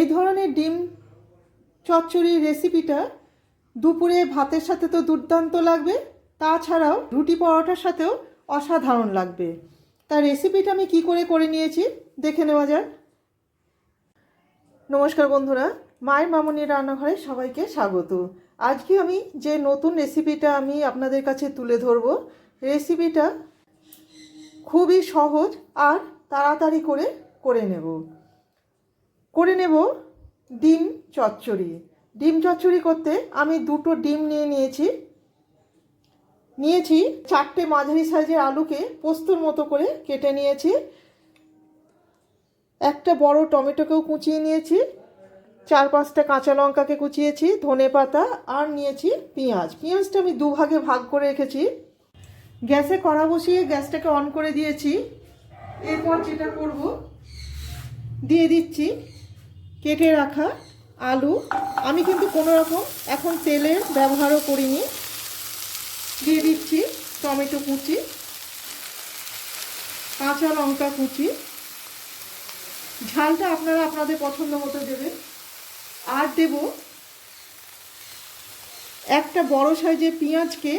এই ধরনের ডিম চচ্চড়ির রেসিপিটা দুপুরে ভাতের সাথে তো দুর্দান্ত লাগবে, তাছাড়াও রুটি পরোটার সাথেও অসাধারণ লাগবে। তার রেসিপিটা আমি কি করে করে নিয়েছি দেখে নেওয়া যাক। নমস্কার বন্ধুরা, মায়ের মামনির রান্নাঘরে সবাইকে স্বাগত। আজকে আমি যে নতুন রেসিপিটা আমি আপনাদের কাছে তুলে ধরব রেসিপিটা খুবই সহজ আর তাড়াতাড়ি করে করে নেব। করে নেব ডিম চচ্চড়ি। ডিম চচ্চড়ি করতে আমি দুটো ডিম নিয়ে নিয়েছি। নিয়েছি চারটে মাঝারি সাইজের আলুকে পোস্তর মতো করে কেটে নিয়েছি। একটা বড় টমেটোকেও কুচিয়ে নিয়েছি। চার পাঁচটা কাঁচা লঙ্কাকে কুচিয়েছি, ধনে পাতা, আর নিয়েছি পেঁয়াজ। পেঁয়াজটা আমি দুভাগে ভাগ করে রেখেছি। গ্যাসে কড়া বসিয়ে গ্যাসটাকে অন করে দিয়েছি। এরপর যেটা করব, দিয়ে দিচ্ছি কেটে রাখা আলু। আমি কিন্তু কোনো রকম এখন তেলের ব্যবহারও করিনি। দিয়ে দিচ্ছি টমেটো কুচি, কাঁচা লঙ্কা কুচি। ঝালটা আপনারা আপনাদের পছন্দ মতো দেবেন। আর দেব একটা বড় সাইজে পেঁয়াজকে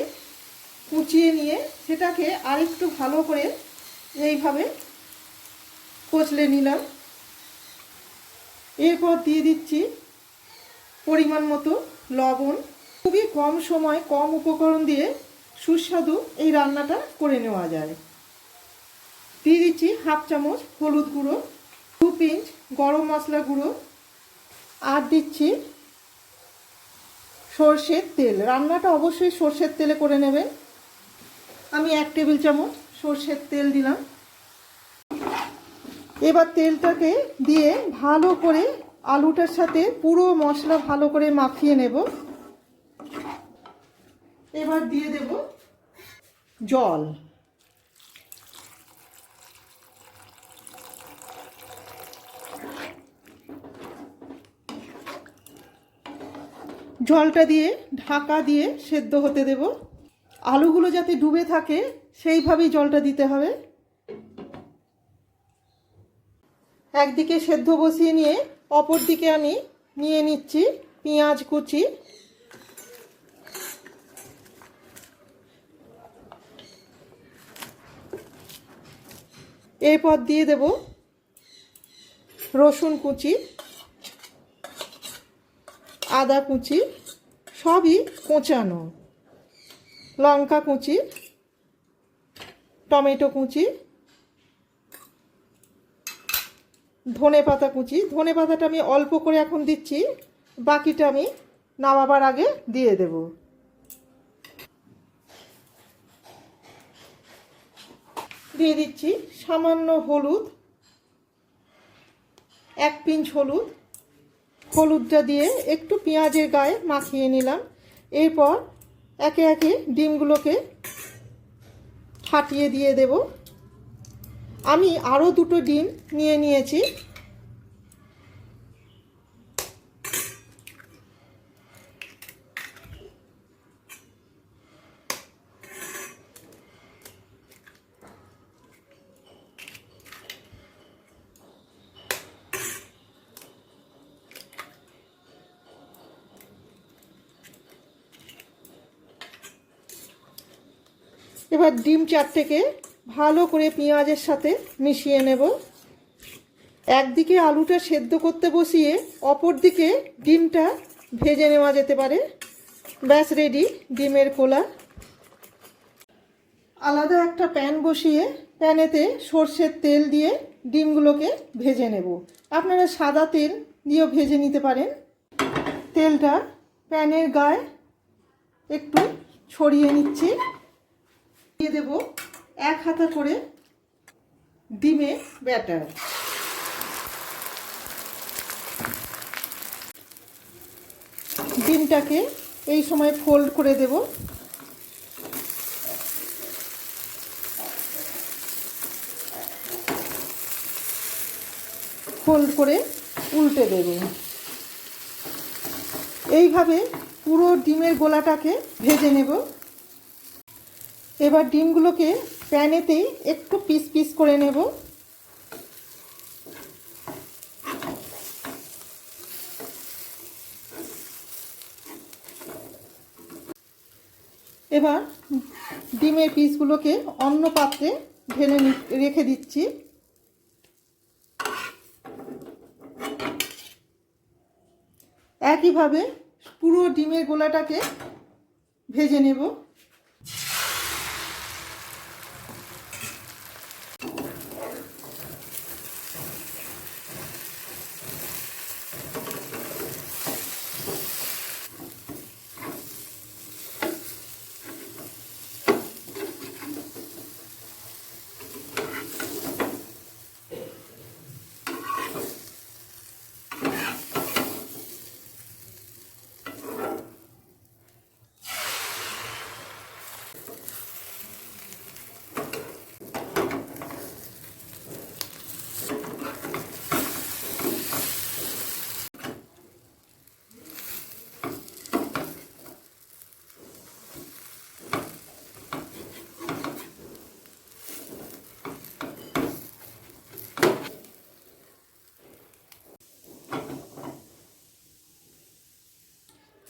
কুচিয়ে নিয়ে সেটাকে আরেকটু ভালো করে এইভাবে কচলে নিলাম। এরপর দিয়ে দিচ্ছি পরিমাণ মতো লবণ। খুবই কম সময়, কম উপকরণ দিয়ে সুস্বাদু এই রান্নাটা করে নেওয়া যায়। দিয়ে দিচ্ছি হাফ চামচ হলুদ গুঁড়ো, দু পিঞ্চ গরম মশলা গুঁড়ো আর দিচ্ছি সর্ষের তেল। রান্নাটা অবশ্যই সর্ষের তেলে করে নেবেন। আমি এক টেবিল চামচ সর্ষের তেল দিলাম। এবার তেলটাকে দিয়ে ভালো করে আলুটার সাথে পুরো মশলা ভালো করে মাখিয়ে নেব। এবার দিয়ে দেব জল। জলটা দিয়ে ঢাকা দিয়ে সেদ্ধ হতে দেব। আলুগুলো যাতে ডুবে থাকে, সেইভাবেই জলটা দিতে হবে। একদিকে সেদ্ধ বসিয়ে নিয়ে অপর দিকে আমি নিয়ে নিচ্ছি পেঁয়াজ কুচি। এরপর দিয়ে দেব রসুন কুচি, আদা কুচি, সবই কোঁচানো। লঙ্কা কুচি, টমেটো কুচি ধনে পাতা কুচি। ধনে পাতাটা আমি অল্প করে এখন দিচ্ছি। বাকিটা আমি নামাবার আগে দিয়ে দেব। দিয়ে দিচ্ছি সামান্য হলুদ। এক পিঞ্চ হলুদ। হলুদটা দিয়ে একটু পেঁয়াজের গায়ে মাখিয়ে নিলাম। এরপর একে একে ডিমগুলোকে ফাটিয়ে দিয়ে দেব। আমি আরও দুটো ডিম নিয়ে নিয়েছি। এবার ডিম চারটেকে ভালো করে পেঁয়াজের সাথে মিশিয়ে নেব। একদিকে আলুটা সেদ্ধ করতে বসিয়ে অপর দিকে ডিমটা ভেজে নেওয়া যেতে পারে। ব্যাস রেডি ডিমের কোলা। আলাদা একটা প্যান বসিয়ে প্যানেতে সর্ষের তেল দিয়ে ডিমগুলোকে ভেজে নেব। আপনারা সাদা তেল দিয়েও ভেজে নিতে পারেন। তেলটা প্যানের গায়ে একটু ছড়িয়ে নিচ্ছি। দিয়ে দেব এক হাতা করে ডিমে ব্যাটার। ডিমটাকে এই সময় ফোল্ড করে দেব। ফোল্ড করে উল্টে দেব। এইভাবে পুরো ডিমের গোলাটাকে ভেজে নেব। এবার ডিমগুলোকে প্যানেতেই একটু পিস পিস করে নেব। এবার ডিমের পিসগুলোকে অন্য পাত্রে ঢেলে রেখে দিচ্ছি। একইভাবে পুরো ডিমের গোলাটাকে ভেজে নেব।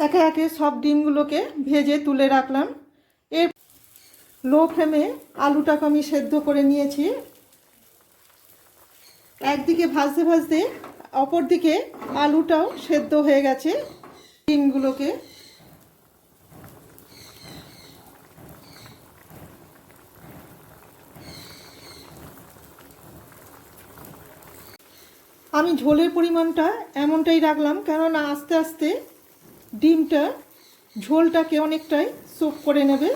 একে একে সব ডিমগুলোকে ভেজে তুলে রাখলাম। এর লো ফ্লেমে আলুটাকে আমি সেদ্ধ করে নিয়েছি। একদিকে ভাজতে ভাজতে অপর দিকে আলুটাও সেদ্ধ হয়ে গেছে ডিমগুলোকে। আমি ঝোলের পরিমাণটা এমনটাই রাখলাম, কেননা আস্তে আস্তে ডিমটা ঝোলটাকে অনেকটাই সোপ করে নেবে।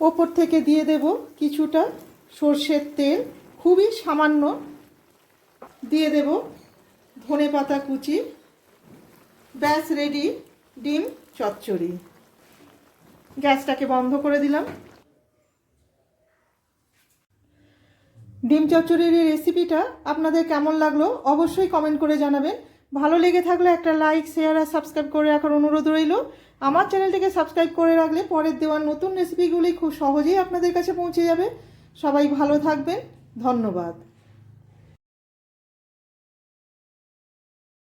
ওপর থেকে দিয়ে দেব কিছুটা সর্ষের তেল, খুবই সামান্য দিয়ে দেব ধনে পাতা কুচি। ব্যাস রেডি ডিম চচ্চড়ি। গ্যাসটাকে বন্ধ করে দিলাম। ডিম চচ্চড়ির রেসিপিটা আপনাদের কেমন লাগল অবশ্যই কমেন্ট করে জানাবেন। ভালো লেগে থাকলে একটা লাইক শেয়ার আর সাবস্ক্রাইব করে রাখার অনুরোধ রইল। আমার চ্যানেলটিকে সাবস্ক্রাইব করে রাখলে পরের দেওয়ার নতুন রেসিপিগুলি খুব সহজেই আপনাদের কাছে পৌঁছে যাবে। সবাই ভালো থাকবেন। ধন্যবাদ।